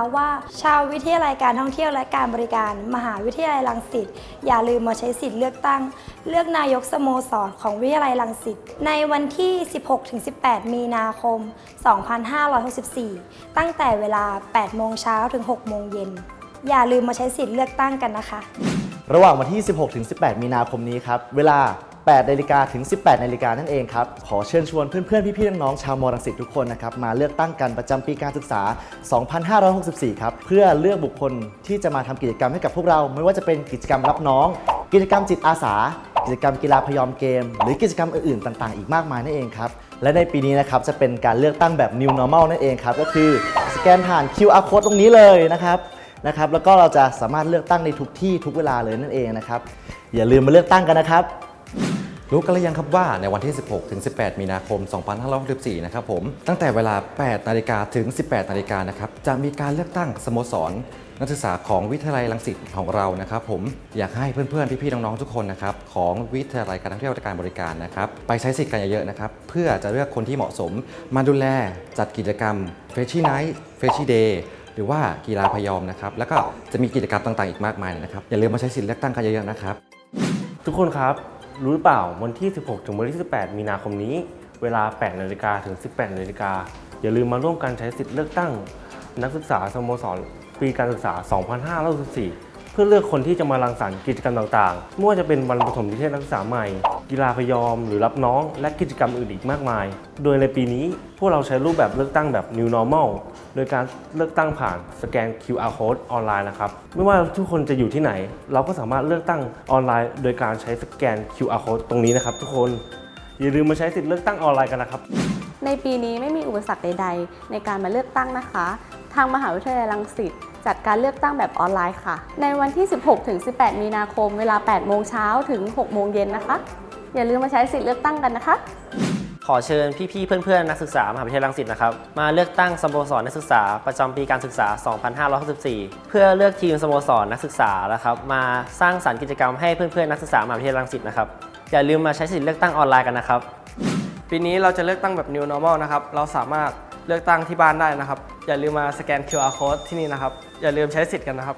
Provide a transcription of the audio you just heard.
ะว่า ชาววิทยาลัยการท่องเที่ยวและการบริการ มหาวิทยาลัยรังสิตอย่าลืมมาใช้สิทธิ์เลือกตั้ง เลือกนายกสโมสรของวิทยาลัยรังสิตในวันที่ 16-18 มีนาคม 2564 ตั้งแต่เวลา 8 โมงเช้าถึง 6 โมงเย็น อย่าลืมมาใช้สิทธิ์เลือกตั้งกันนะคะ ระหว่างวันที่ 16-18 มีนาคมนี้ครับ เวลา 8นาฬิกาถึง 18นาฬิกานั่นเองครับ ขอเชิญชวนเพื่อนๆ พี่ๆ น้องๆ ชาวมอรังสิตทุกคนนะครับ มาเลือกตั้งกันประจำปีการศึกษา 2564 ครับ เพื่อเลือกบุคคลที่จะมาทำกิจกรรมให้กับพวกเรา ไม่ว่าจะเป็นกิจกรรมรับน้อง กิจกรรมจิตอาสา กิจกรรมกีฬาพยอมเกม หรือกิจกรรมอื่นๆ ต่างๆ อีกมากมายนั่นเองครับ และในปีนี้นะครับจะเป็นการเลือกตั้งแบบ New Normal นั่นเองครับ ก็คือสแกนผ่าน QR code ตรงนี้เลยนะครับนะครับ แล้วก็เราจะสามารถเลือกตั้งในทุกที่ทุกเวลาเลยนั่นเองนะครับ อย่าลืมมาเลือกตั้งกันนะครับ รู้กันหรือยังครับว่าในวันที่ 16 ถึง 18 มีนาคม 2564 นะครับผม ตั้งแต่เวลา 8 นาฬิกาถึง 18 นาฬิกานะครับ จะมีการเลือกตั้งสโมสร นักศึกษาของวิทยาลัยรังสิตของเรานะครับผม อยากให้เพื่อนๆ พี่ๆ น้องๆ ทุกคนนะครับของวิทยาลัยการท่องเที่ยวและการบริการนะครับ ไปใช้สิทธิ์กันเยอะๆ นะครับ เพื่อจะเลือกคนที่เหมาะสม มาดูแล จัดกิจกรรม f r e s h i Night f r e s h i Day หรือว่ากีฬาพยอมนะครับ แล้วก็จะมีกิจกรรมต่างๆ อีกมากมายเลยนะครับ อย่าลืมมาใช้สิทธิ์เลือกตั้งกันเยอะๆ นะครับ ทุกคนครับ รู้หรือเปล่าวันที่ 16 ถึงวันที่ 18 มีนาคมนี้ เวลา 8 นาฬิกาถึง 18 นาฬิกา อย่าลืมมาร่วมกันใช้สิทธิ์เลือกตั้ง นักศึกษาสโมสรปีการศึกษา 2564 พื่อเลือกคนที่จะมารังสรรค์กิจกรรมต่างๆไม่ว่าจะเป็นวันประถมนิเทศนักศึกษาใหม่ กีฬาพยอม หรือรับน้องและกิจกรรมอื่นอีกมากมาย โดยในปีนี้พวกเราใช้รูปแบบเลือกตั้งแบบ New Normal โดยการเลือกตั้งผ่านสแกน QR code ออนไลน์นะครับไม่ว่าทุกคนจะอยู่ที่ไหน เราก็สามารถเลือกตั้งออนไลน์ โดยการใช้สแกน QR code ตรงนี้นะครับ ทุกคนอย่าลืมมาใช้สิทธิ์เลือกตั้งออนไลน์กันนะครับ ในปีนี้ไม่มีอุปสรรคใด ๆ ในการมาเลือกตั้งนะคะ ทางมหาวิทยาลัยรังสิต จัดการเลือกตั้งแบบออนไลน์ค่ะ ในวันที่ 16ถึง18 มีนาคม เวลา 8 โมงเช้าถึง 6 โมงเย็นนะคะ อย่าลืมมาใช้สิทธิ์เลือกตั้งกันนะคะขอเชิญพี่ๆ เพื่อนๆ นักศึกษามหาวิทยาลัยรังสิตนะครับมาเลือกตั้งสโมสรนักศึกษาประจำปีการศึกษา 2564 เพื่อเลือกทีมสโมสรนักศึกษานะครับมาสร้างสรรค์กิจกรรมให้เพื่อนๆ นักศึกษามหาวิทยาลัยรังสิตนะครับอย่าลืมมาใช้สิทธิ์เลือกตั้งออนไลน์กันนะครับ ปีนี้เราจะเลือกตั้งแบบ New Normal นะครับเราสามารถ เลือกตั้งที่บ้านได้นะครับ อย่าลืมมาสแกน QR code ที่นี่นะครับ อย่าลืมใช้สิทธิ์กันนะครับ